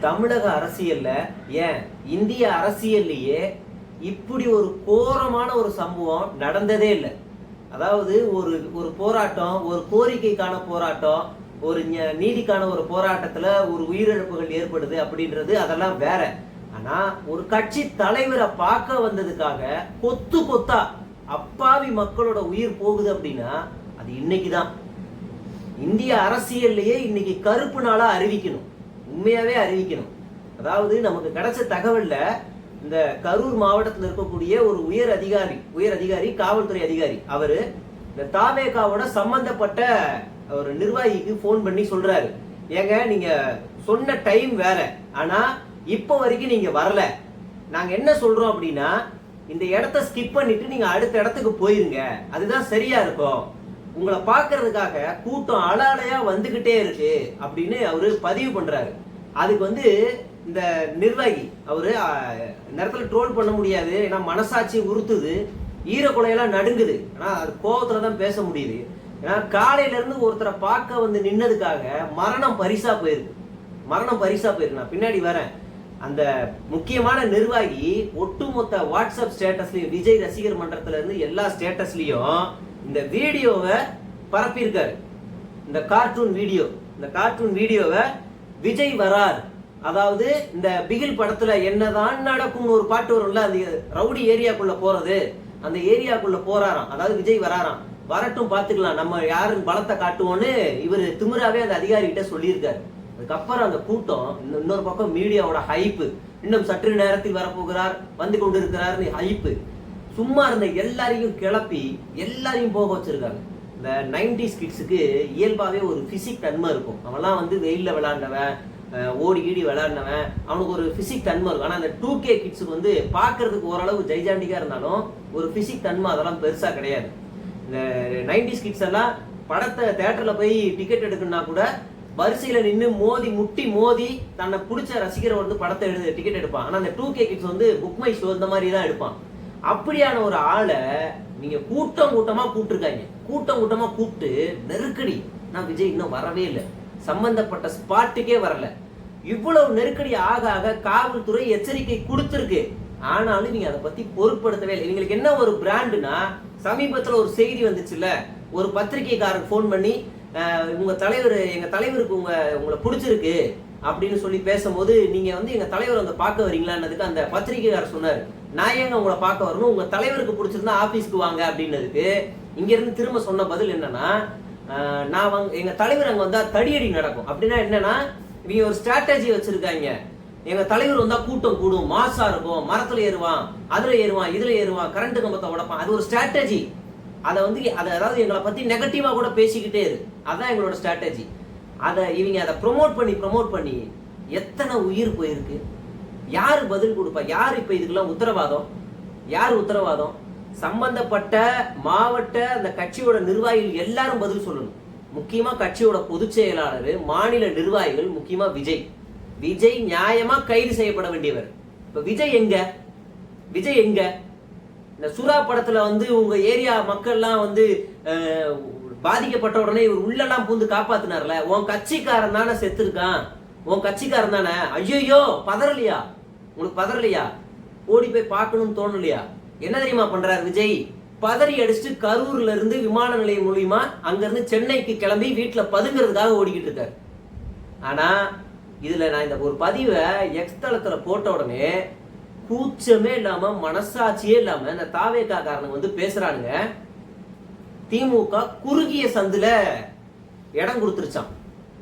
தமிழக அரசியல்ல ஏன்? இந்திய அரசியல்லையே இப்படி ஒரு கோரமான ஒரு சம்பவம் நடந்ததே இல்லை. அதாவது ஒரு ஒரு போராட்டம் ஒரு கோரிக்கைக்கான போராட்டம் ஒரு நீதிக்கான ஒரு போராட்டத்துல ஒரு உயிரிழப்புகள் ஏற்படுது அப்படின்றது அதெல்லாம் வேற. ஆனா ஒரு கட்சி தலைவரை பார்க்க வந்ததுக்காக கொத்து கொத்தா அப்பாவி மக்களோட உயிர் போகுது அப்படின்னா அது இன்னைக்குதான். இந்திய அரசியல்லையே இன்னைக்கு கருப்பு நாளா அறிவிக்கணும். உண்மையாகவே அறிவிக்கணும். அதாவது நமக்கு கிடைச்ச தகவலில் இந்த கரூர் மாவட்டத்தில் இருக்கக்கூடிய ஒரு உயர் அதிகாரி உயர் அதிகாரி காவல்துறை அதிகாரி அவர் இந்த தாவேகாவோட சம்பந்தப்பட்ட ஒரு நிர்வாகிக்கு ஃபோன் பண்ணி சொல்றாரு. ஏங்க நீங்க சொன்ன டைம் வேற. ஆனா இப்போ வரைக்கும் நீங்க வரல. நாங்க என்ன சொல்றோம் அப்படின்னா இந்த இடத்த ஸ்கிப் பண்ணிட்டு நீங்க அடுத்த இடத்துக்கு போயிருங்க. அதுதான் சரியா இருக்கும். உங்களை பார்க்கறதுக்காக கூட்டம் அலாலையா வந்துகிட்டே இருக்கு அப்படின்னு அவரு பதிவு பண்றாரு. அதுக்கு வந்து இந்த நிர்வாகி அவரு நேரத்தில் ட்ரோல் பண்ண முடியாது. ஏன்னா மனசாட்சி உறுத்துது. ஈரக்குலையெல்லாம் நடுங்குது. ஆனால் அது கோபத்துல தான் பேச முடியுது. ஏன்னா காலையில இருந்து ஒருத்தரை பார்க்க வந்து நின்னதுக்காக மரணம் பரிசா போயிருக்கு. மரணம் பரிசா போயிருக்கு. நான் பின்னாடி வரேன். அந்த முக்கியமான நிர்வாகி ஒட்டுமொத்த வாட்ஸ்அப் ஸ்டேட்டஸ்லயும் விஜய் ரசிகர் மன்றத்துல இருந்து எல்லா ஸ்டேட்டஸ்லயும் இந்த வீடியோவை பரப்பியிருக்காரு. இந்த கார்ட்டூன் வீடியோ. இந்த கார்ட்டூன் வீடியோவை விஜய் வரார். அதாவது இந்த பிகில் படத்துல என்னதான் நடக்கும்னு ஒரு பாட்டு வரும்ல அந்த ரவுடி ஏரியாக்குள்ள போறது. அந்த ஏரியாக்குள்ள போறாராம். அதாவது விஜய் வராராம். வரட்டும் பாத்துக்கலாம் நம்ம யாரும் பலத்தை காட்டுவோன்னு இவர் திமிராவே அந்த அதிகாரி கிட்ட சொல்லியிருக்காரு. அதுக்கப்புறம் அந்த கூட்டம் இன்னொரு பக்கம் மீடியாவோட ஹைப்பு இன்னும் சற்று நேரத்தில் வரப்போகிறார் வந்து கொண்டிருக்கிறார் ஹைப்பு சும்மா இருந்த எல்லாரையும் கிளப்பி எல்லாரையும் போக வச்சிருக்காங்க. இந்த நைன்டிஸ் கிட்ஸுக்கு இயல்பாகவே ஒரு ஃபிசிக் தன்மை இருக்கும். அவன்லாம் வந்து வெயிலில் விளாண்டவன் ஓடி ஈடி விளையாடினவன் அவனுக்கு ஒரு ஃபிசிக் தன்மை இருக்கும். ஆனால் அந்த டூ கே கிட்ஸுக்கு வந்து பார்க்கறதுக்கு ஓரளவு ஜெய்ஜாண்டிக்காக இருந்தாலும் ஒரு ஃபிசிக் தன்மை அதெல்லாம் பெருசாக கிடையாது. இந்த நைன்டிஸ் கிட்ஸ் எல்லாம் படத்தை தேட்டரில் போய் டிக்கெட் எடுக்கணும்னா கூட வரிசையில் நின்று மோதி முட்டி மோதி தன்னை பிடிச்ச ரசிகரை வந்து படத்தை எடுத்து டிக்கெட் எடுப்பான். ஆனால் அந்த டூ கே கிட்ஸ் வந்து புக் மை ஷோ இந்த மாதிரி தான் எடுப்பான். அப்படியான ஒரு ஆளை நீங்க கூட்டம் கூட்டமா கூப்பிட்டுருக்காங்க. கூட்டம் கூட்டமா கூப்பிட்டு நெருக்கடி. நான் விஜய் இன்னும் வரவே இல்லை. சம்பந்தப்பட்ட ஸ்பாட்டுக்கே வரல. இவ்வளவு நெருக்கடி ஆக ஆக காவல்துறை எச்சரிக்கை கொடுத்துருக்கு. ஆனாலும் நீங்க அதை பத்தி பொருட்படுத்தவே இல்லை. இவங்களுக்கு என்ன ஒரு பிராண்டுனா சமீபத்துல ஒரு செய்தி வந்துச்சுல்ல. ஒரு பத்திரிகைக்காரர் ஃபோன் பண்ணி உங்க தலைவர் எங்க தலைவருக்கு உங்க உங்களை பிடிச்சிருக்கு. அப்படின்னு சொல்லி பேசும்போது நீங்க வந்து எங்க தலைவர் வந்து பார்க்க வரீங்களான்னதுக்கு அந்த பத்திரிகைக்காரர் சொன்னாரு. நான் ஏங்க உங்களை பார்க்க வரணும்? உங்க தலைவருக்கு பிடிச்சிருந்தா ஆபீஸ்க்கு வாங்க அப்படின்னதுக்கு இங்க இருந்து திரும்ப சொன்ன பதில் என்னன்னா நான் வங் எங்க தலைவர் அங்க வந்தா தடியடி நடக்கும். அப்படின்னா என்னன்னா இவங்க ஒரு ஸ்ட்ராட்டஜி வச்சிருக்காங்க. எங்க தலைவர் வந்தா கூட்டம் கூடும். மாசா இருக்கும். மரத்துல ஏறுவான். அதுல ஏறுவான். இதுல ஏறுவான். கரண்ட் கம்பத்தை உடப்பான். அது ஒரு ஸ்ட்ராட்டஜி அதை வந்து அதை அதாவது எங்களை பத்தி நெகட்டிவா கூட பேசிக்கிட்டே இரு. அதான் எங்களோட ஸ்ட்ராட்டஜி அதை இவங்க அதை ப்ரோமோட் பண்ணி ப்ரோமோட் பண்ணி எத்தனை உயிர் போயிருக்கு? யார் பதில் கொடுப்பா? யார் இப்போ இதுக்கெல்லாம் உத்தரவாதம்? யார் உத்தரவாதம்? சம்பந்தப்பட்ட மாவட்ட அந்த கட்சியோட நிர்வாகிகள் எல்லாரும் பதில் சொல்லணும். முக்கியமாக கட்சியோட பொதுச் செயலாளர் மாநில நிர்வாகிகள் முக்கியமாக விஜய். விஜய் நியாயமாக கைது செய்யப்பட வேண்டியவர். இப்போ விஜய் எங்க? விஜய் எங்க? இந்த சுறா படத்தில் வந்து உங்கள் ஏரியா மக்கள்லாம் வந்து பாதிக்கப்பட்ட உடனே இவர் உள்ளெல்லாம் பூந்து காப்பாத்தினார்ல உன் கட்சிக்காரன் தானே செத்துருக்கான். உன் கட்சிக்காரன் தானே? ஐயோ பதறலையா? உனக்கு பதறலையா? ஓடி போய் பார்க்கணும்னு தோணலையா? என்ன தெரியுமா பண்றாரு விஜய்? பதறி அடிச்சுட்டு கரூர்ல இருந்து விமான நிலையம் மூலியமா அங்கிருந்து சென்னைக்கு கிளம்பி வீட்டில் பதுங்கிறதுக்காக ஓடிக்கிட்டு இருக்காரு. ஆனா இதுல நான் இந்த ஒரு பதிவை எக்ஸ் தளத்துல போட்ட உடனே கூச்சமே இல்லாம மனசாட்சியே இல்லாம இந்த தாவேக்கா காரணம் வந்து பேசுறானுங்க. திமுக குறுகிய சந்தில் இடம் கொடுத்துருச்சான்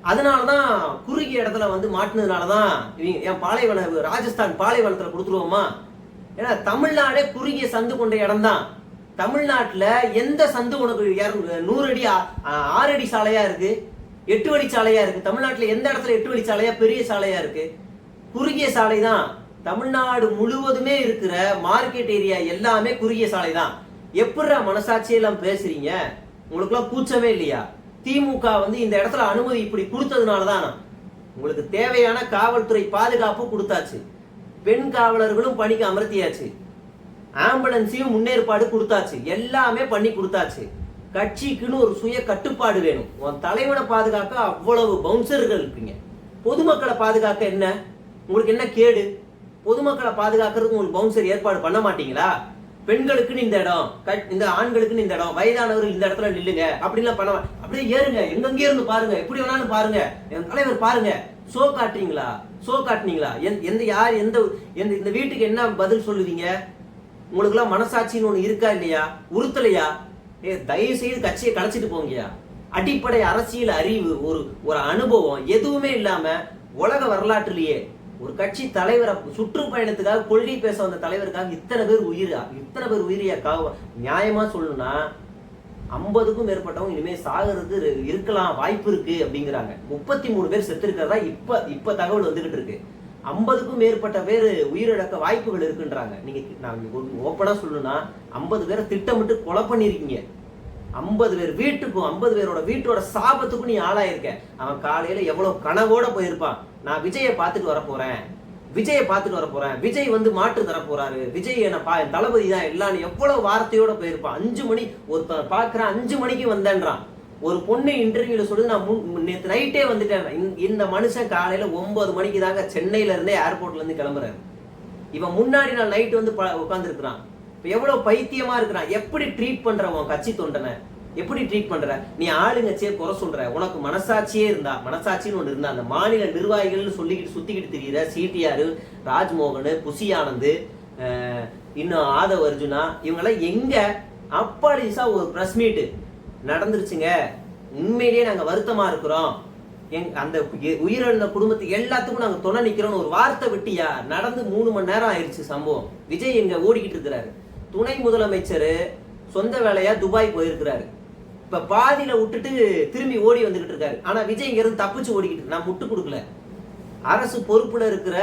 அதனால தான் குறுகிய இடத்துல வந்து மாட்டினதுனாலதான் இவங்க என் பாலைவன ராஜஸ்தான் பாலைவனத்தில் கொடுத்துருவோமா? ஏன்னா தமிழ்நாடே குறுகிய சந்து கொண்ட இடம்தான். தமிழ்நாட்டில் எந்த சந்து உனக்கு நூறு அடி ஆறு அடி சாலையாக இருக்கு? எட்டு வழி சாலையாக இருக்கு? தமிழ்நாட்டில் எந்த இடத்துல எட்டு வழி சாலையாக பெரிய சாலையாக இருக்கு? குறுகிய சாலை தான் தமிழ்நாடு முழுவதுமே இருக்கிற மார்க்கெட் ஏரியா எல்லாமே குறுகிய சாலை தான் எப்படிடா மனசாட்சியெல்லாம் பேசுறீங்க? உங்களுக்குலாம் கூச்சமே இல்லையா? திமுக வந்து இந்த இடத்துல அனுமதி இப்படி கொடுத்ததுனால தான் உங்களுக்கு தேவையான காவல்துறை பாதுகாப்பு கொடுத்தாச்சு. பெண் காவலர்களும் பணிக்கு அமர்த்தியாச்சு. ஆம்புலன்ஸையும் முன்னேற்பாடு கொடுத்தாச்சு. எல்லாமே பண்ணி கொடுத்தாச்சு. கட்சிக்குன்னு ஒரு சுய கட்டுப்பாடு வேணும். உன் தலைவனை பாதுகாக்க அவ்வளவு பவுன்சர்கள் இருக்கீங்க. பொதுமக்களை பாதுகாக்க என்ன? உங்களுக்கு என்ன கேடு? பொதுமக்களை பாதுகாக்கிறதுக்கு உங்களுக்கு பவுன்சர் ஏற்பாடு பண்ண மாட்டீங்களா? பெண்களுக்குன்னு இந்த இடம் கட்- இந்த ஆண்களுக்குன்னு இந்த இடம் வயதானவர்கள் இந்த இடத்துல நில்லுங்க அப்படின்லாம் பண்ண அப்படியே ஏறுங்க எங்கெங்க இருந்து பாருங்க எப்படி வேணாலும் பாருங்க என் தலைவர் பாருங்க. சோ காட்டுறீங்களா? சோ காட்டுனீங்களா? எந்த- எந்த யார் எந்த எந்த இந்த வீட்டுக்கு என்ன பதில் சொல்லுவீங்க? உங்களுக்குலாம் மனசாட்சின்னு ஒண்ணு இருக்கா இல்லையா? உறுத்தலையா? ஏ தயவு செய்து கட்சியை கலைச்சிட்டு போங்கயா அடிப்படை அரசியல் அறிவு ஒரு ஒரு அனுபவம் எதுவுமே இல்லாம உலக வரலாற்றுலயே ஒரு கட்சி தலைவரை சுற்றுப்பயணத்துக்காக கொள்கை பேச வந்த தலைவருக்காக இத்தனை பேர் உயிரா இத்தனை பேர் உயிரியாக்காக நியாயமா சொல்லணும்னா ஐம்பதுக்கும் மேற்பட்டவங்க இனிமேல் சாகிறது இருக்கலாம் வாய்ப்பு இருக்கு அப்படிங்கிறாங்க. முப்பத்தி மூணு பேர் செத்துருக்கிறதா இப்ப இப்ப தகவல் வந்துகிட்டு இருக்கு. ஐம்பதுக்கும் மேற்பட்ட பேர் உயிரிழக்க வாய்ப்புகள் இருக்குன்றாங்க. நீங்க நான் ஓப்பனா சொல்லணும்னா ஐம்பது பேரை திட்டமிட்டு கொலை பண்ணிருக்கீங்க ஐம்பது பேர் வீட்டுக்கும் ஐம்பது பேரோட வீட்டோட சாபத்துக்கும் நீ ஆளாயிருக்க. அவன் காலையில எவ்வளவு கனவோட போயிருப்பான். நான் விஜயை பார்த்துட்டு வர போறேன். விஜயை பார்த்துட்டு வர போறேன். விஜய் வந்து மாற்று தர போறாரு. விஜய் என்ன பா தளபதி தான். எல்லாம் எவ்வளவு வார்த்தையோட போயிருப்பான். அஞ்சு மணி ஒருத்தன் பாக்குறான் அஞ்சு மணிக்கு வந்தேன்றான். ஒரு பொண்ணு இன்டர்வியூல சொல்லுது நான் முன்- நேத்து நைட்டே வந்துட்டேன். இந்த- மனுஷன் காலையில ஒன்பது மணிக்கு தாங்க சென்னையில இருந்தே ஏர்போர்ட்ல இருந்து கிளம்புறாரு. இவன் முன்னாடி நான் நைட் வந்து உட்காந்துருக்கிறான் இப்ப எவ்வளவு பைத்தியமா இருக்கிறான் எப்படி ட்ரீட் பண்ற உன் கட்சி தொண்டனை? எப்படி ட்ரீட் பண்ற? நீ ஆளுங்கச்சே குறை சொல்ற. உனக்கு மனசாட்சியே இருந்தா மனசாட்சின்னு ஒன்று இருந்தா அந்த மாநில நிர்வாகிகள்னு சொல்லிக்கிட்டு சுத்திக்கிட்டு திரியிற சிடிஆர் ராஜ்மோகன் புசி ஆனந்த் இன்னும் ஆதவ் அர்ஜுனா இவங்கெல்லாம் எங்க? அப்பாலிசா ஒரு ப்ரெஸ் மீட் நடந்துருச்சுங்க. உண்மையிலேயே நாங்கள் வருத்தமா இருக்கிறோம். எங் அந்த உயிரிழந்த குடும்பத்துக்கு எல்லாத்துக்கும் நாங்கள் துணை நிற்கிறோம்னு ஒரு வார்த்தை விட்டியா நடந்து மூணு மணி நேரம் ஆயிடுச்சு சம்பவம். விஜய் எங்க ஓடிக்கிட்டு இருக்கிறாரு? துணை முதலமைச்சர் சொந்த வேலையா துபாய் போயிருக்கிறாரு. இப்ப பாதியில விட்டுட்டு திரும்பி ஓடி வந்துகிட்டு இருக்காரு. ஆனா விஜய் இங்க இருந்து தப்பிச்சு ஓடிக்கிட்டு நான் முட்டு கொடுக்கல. அரசு பொறுப்புல இருக்கிற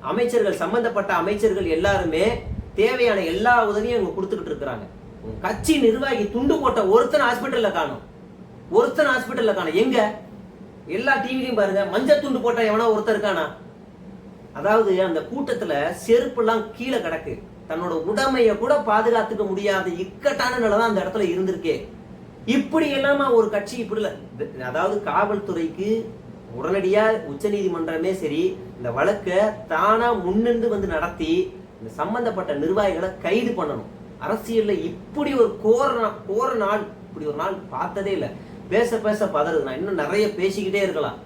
அமைச்சர்கள் சம்பந்தப்பட்ட அமைச்சர்கள் எல்லாருமே தேவையான எல்லா உதவியும் அவங்க கொடுத்துக்கிட்டு இருக்கிறாங்க. கட்சி நிர்வாகி துண்டு போட்ட ஒருத்தன் ஹாஸ்பிட்டல்ல காணும். ஒருத்தன் ஹாஸ்பிட்டல்ல காணும். எங்க? எல்லா டிவிலையும் பாருங்க. மஞ்சள் துண்டு போட்ட எவனோ ஒருத்தர் இருக்கானா? அதாவது அந்த கூட்டத்துல செருப்பெல்லாம் கீழே கிடக்கு. தன்னோட உடமையை கூட பாதுகாத்துக்க முடியாத இக்கட்டான நிலை தான் அந்த இடத்துல இருந்திருக்கே. இப்படி இல்லாம ஒரு கட்சி இப்படி இல்லை. அதாவது காவல்துறைக்கு உடனடியா உச்சநீதிமன்றமே சரி இந்த வழக்கை தானா முன்னின்று வந்து நடத்தி இந்த சம்பந்தப்பட்ட நிர்வாகிகளை கைது பண்ணணும். அரசியல்ல இப்படி ஒரு கோர கோர நாள் இப்படி ஒரு நாள் பார்த்ததே இல்லை. பேச பேச பதறது. நான் இன்னும் நிறைய பேசிக்கிட்டே இருக்கலாம்.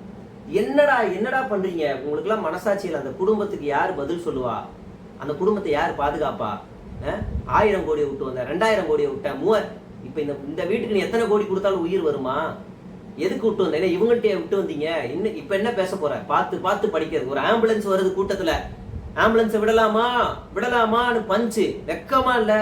என்னடா என்னடா பண்றீங்க? உங்களுக்கு எல்லாம் மனசாட்சியில் அந்த குடும்பத்துக்கு யார் பதில் சொல்லுவா? அந்த குடும்பத்தை யார் பாதுகாப்பா? ஆயிரம் கோடியை விட்டு வந்தேன் ரெண்டாயிரம் கோடியை விட்டேன் மூவர் இப்போ இந்த இந்த வீட்டுக்கு நீ எத்தனை கோடி கொடுத்தாலும் உயிர் வருமா? எதுக்கு விட்டு வந்தேன் ஏன்னா இவங்கள்ட்ட விட்டு வந்தீங்க. இன்னும் இப்போ என்ன பேச போற? பார்த்து பார்த்து படிக்கிறது. ஒரு ஆம்புலன்ஸ் வருது கூட்டத்தில். ஆம்புலன்ஸை விடலாமா? விடலாமான்னு பஞ்சு. வெக்கமா இல்லை?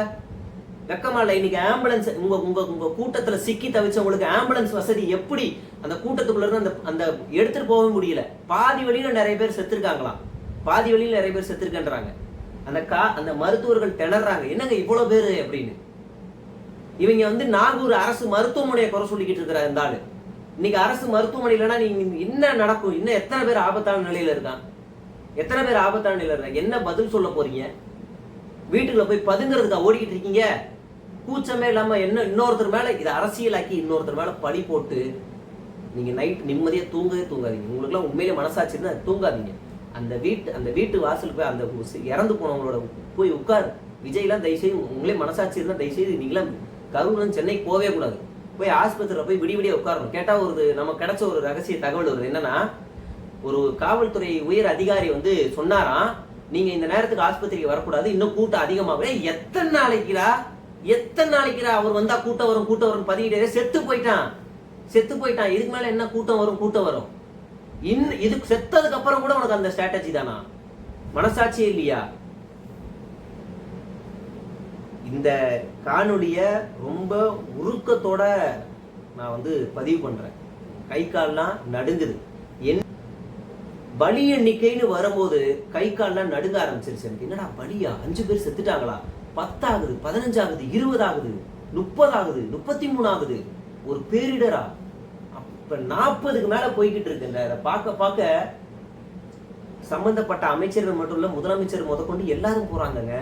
வெக்கமா இல்லை. இன்னைக்கு ஆம்புலன்ஸ் உங்க உங்க உங்க கூட்டத்தில் சிக்கி தவிச்சவங்களுக்கு ஆம்புலன்ஸ் வசதி எப்படி? அந்த கூட்டத்துக்குள்ள இருந்து அந்த அந்த எடுத்துட்டு போகவே முடியல. பாதி வழியில நிறைய பேர் செத்துருக்காங்களாம். பாதி வழியில நிறைய பேர் செத்துருக்கன்றாங்க. அந்த கா அந்த மருத்துவர்கள் திணறாங்க. என்னங்க இவ்வளோ பேர் அப்படின்னு. இவங்க வந்து நாகூர் அரசு மருத்துவமனையை குறை சொல்லிக்கிட்டு இருக்கிற இந்த ஆளு. இன்னைக்கு அரசு மருத்துவமனை இல்லைன்னா நீங்க என்ன நடக்கும்? இன்னும் எத்தனை பேர் ஆபத்தான நிலையில இருக்கான்? எத்தனை பேர் ஆபத்தான நிலையில இருக்காங்க என்ன பதில் சொல்ல போறீங்க? வீட்டுக்குள்ள போய் பதுங்கிறதுக்கா ஓடிக்கிட்டு இருக்கீங்க? கூச்சமே இல்லாம என்ன இன்னொருத்தர் மேல இதை அரசியலாக்கி இன்னொருத்தர் மேல பழி போட்டு நீங்க நைட் நிம்மதியா தூங்கவே தூங்காதீங்க. உங்களுக்குலாம் உண்மையிலே மனசாட்சி தூங்காதீங்க. அந்த வீட்டு அந்த வீட்டு வாசலுக்கு போய் அந்த இறந்து போனவங்களோட போய் உட்காரு. விஜய்லாம் தயவுசெய்து உங்களே மனசாட்சி இருந்தால் தயவுசெய்து நீங்களாம் கருவூரம் சென்னைக்கு போகவே கூடாது. போய் ஆஸ்பத்திரியில் போய் விடிய விடிய உட்காரணும். கேட்டால் ஒரு நம்ம கிடைச்ச ஒரு ரகசிய தகவல் வருது. என்னன்னா ஒரு காவல்துறை உயர் அதிகாரி வந்து சொன்னாராம் நீங்க இந்த நேரத்துக்கு ஆஸ்பத்திரிக்கு வரக்கூடாது. இன்னும் கூட்டம் அதிகமாகவே. எத்தனை நாளைக்குடா? எத்தனை நாளைக்குடா? அவர் வந்தா கூட்டம் வரும் கூட்டம் வரும் பதிவிட்டே செத்து போயிட்டான். செத்து போயிட்டான். இதுக்கு மேல என்ன கூட்டம் வரும்? கூட்டம் வரும். இன் இதுக்கு செத்ததுக்கு அப்புறம் கூட உனக்கு அந்த ஸ்ட்ராட்டஜி தானா? மனசாட்சியே இல்லையா? இந்த காணொளிய ரொம்ப உருக்கத்தோட நான் வந்து பதிவு பண்றேன். கை கால்லாம் நடுங்குது. என் பலி எண்ணிக்கைன்னு வரும்போது கை கால்லாம் நடுங்க ஆரம்பிச்சிருச்சு எனக்கு. என்னடா பலியா அஞ்சு பேர் செத்துட்டாங்களா? பத்தாகுது பதினஞ்சாகுது இருபதாகுது முப்பதாகுது முப்பத்தி மூணாகுது. ஒரு பேரிடரா? இப்போ நாற்பதுக்கு மேல போய்கிட்டு இருக்குல்ல அதை பார்க்க பார்க்க சம்பந்தப்பட்ட அமைச்சர்கள் மட்டும் இல்ல முதலமைச்சர் முதற்கொண்டு எல்லாரும் போறாங்கங்க.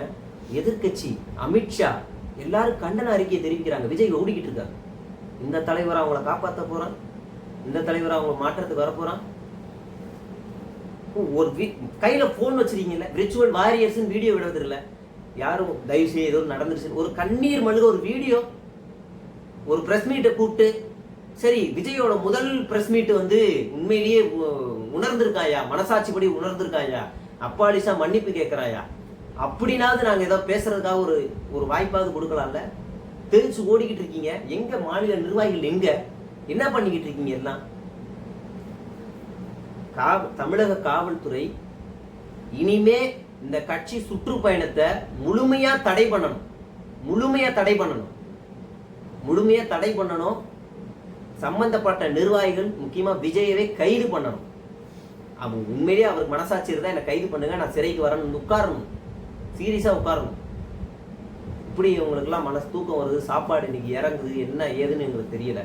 எதிர்க்கட்சி அமித்ஷா எல்லாரும் கண்டன அறிக்கையை தெரிவிக்கிறாங்க. விஜய் ஓடிக்கிட்டு இருக்காங்க இந்த தலைவர் அவங்கள காப்பாத்த போறான்? இந்த தலைவர் அவங்களை மாற்றத்துக்கு வரப்போகிறான் ஒரு கையில் கையில போன் வச்சிருக்கீங்கல்ல விர்ச்சுவல் வாரியர்ஸ் வீடியோ விடுறது யாரும் தயவு செய்து ஏதோ நடந்துருச்சு. ஒரு கண்ணீர் மல்க ஒரு வீடியோ ஒரு பிரஸ் மீட்டை கூப்பிட்டு சரி விஜயோட முதல் பிரஸ் மீட் வந்து உண்மையிலேயே உ- உணர்ந்திருக்காயா? மனசாட்சிப்படி உணர்ந்திருக்காயா? அப்பாலிசா மன்னிப்பு கேட்குறாயா? அப்படின்னாவது நாங்க ஏதோ பேசுறதுக்காக ஒரு ஒரு வாய்ப்பாவது கொடுக்கலாம்ல? தெரிச்சு ஓடிக்கிட்டு இருக்கீங்க. எங்க மாநில நிர்வாகிகள் எங்க? என்ன பண்ணிக்கிட்டு இருக்கீங்க எல்லாம்? காவ தமிழக காவல்துறை இனிமே இந்த கட்சி சுற்றுப்பயணத்தை முழுமையா தடை பண்ணணும். முழுமையா தடை பண்ணணும். முழுமையா தடை பண்ணணும். சம்பந்தப்பட்ட நிர்வாகிகள் முக்கியமாக விஜயவே கைது பண்ணணும். அவன் உண்மையிலேயே அவருக்கு மனசாட்சி இருந்தால் என்னை கைது பண்ணுங்க நான் சிறைக்கு வரேன்னு உட்காரணும். சீரியஸாக உட்காரணும். இப்படி இவங்களுக்கெல்லாம் மனசு தூக்கம் வருது சாப்பாடு இன்னைக்கு இறங்குது என்ன ஏதுன்னு எங்களுக்கு தெரியலை.